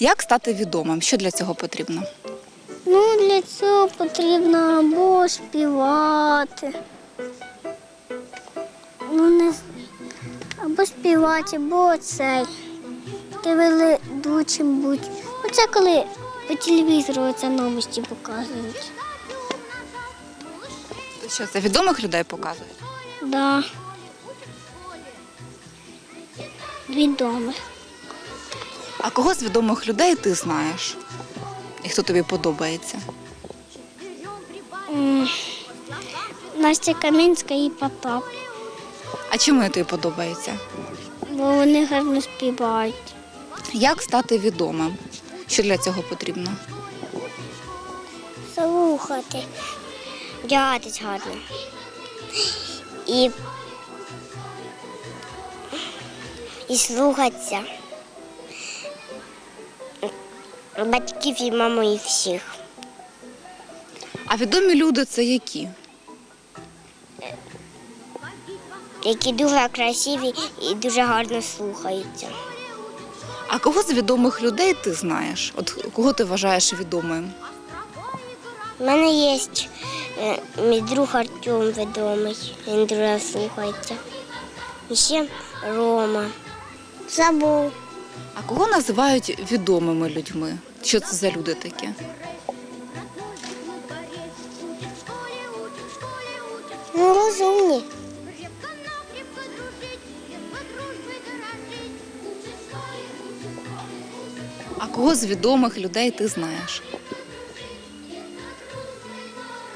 Як стати відомим? Що для цього потрібно? Ну, для цього потрібно або співати. Ну, не або співати, або цей. Телеведучим будь. Оце коли по телевізору це новості показують. Що це відомих людей показують? Да. Відомих. А кого з відомих людей ти знаєш? І хто тобі подобається? М, Настя Камінська і Потап. А чому тобі подобається? Бо вони гарно співають. Як стати відомим? Що для цього потрібно? Слухати. Вдягатись гарно. І, і слухатися. Батьків і маму і всіх. А відомі люди це які? Які дуже красиві і дуже гарно слухаються. А кого з відомих людей ти знаєш? От кого ти вважаєш відомим? У мене є е, мій друг Артем відомий, він дуже слухається. І ще Рома. Забув. А кого називають відомими людьми? Що це за люди такі? Ну, розумні. А кого з відомих людей ти знаєш?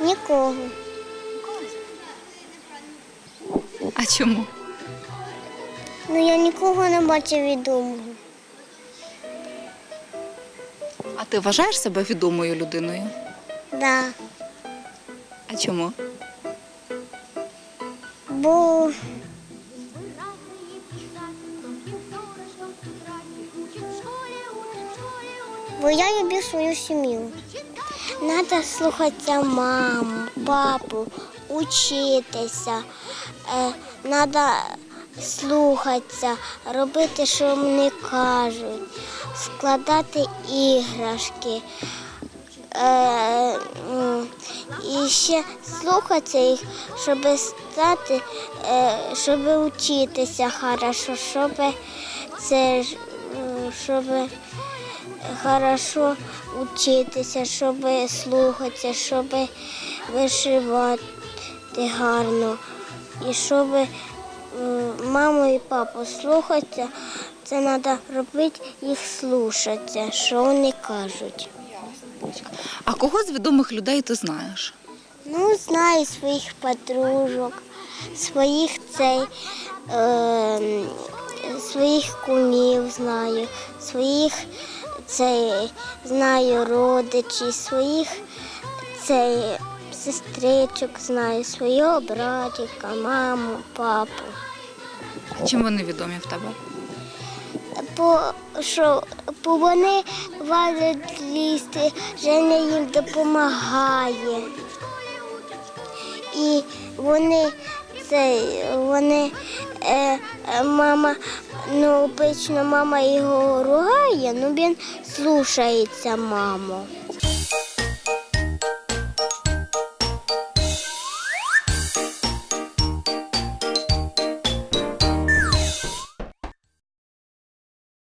Нікого. А чому? Ну я нікого не бачив відомого. А ти вважаєш себе відомою людиною? Да. А чому? Бо Бо я люблю свою сім'ю. Треба слухатися маму, папу, учитися. Треба слухатися, робити, що вони кажуть, складати іграшки. Е, і ще слухатися їх, щоб стати, е, щоб вчитися хорошо, щоб це щоб хорошо вчитися, щоб слухатися, щоб вишивати гарно. І щоб маму і папу слухатися, це треба робити їх слухатися, що вони кажуть. А кого з відомих людей ти знаєш? Ну, знаю своїх подружок, своїх цей, е, своїх кумів знаю, своїх цей, знаю родичів, своїх цей, сестричок знаю, свого братика, маму, папу. А чим вони відомі в тебе? Бо що бо вони валять лісти, Женя їм допомагає. І вони це вони е, е, мама, ну обично мама його ругає, ну він слушається маму.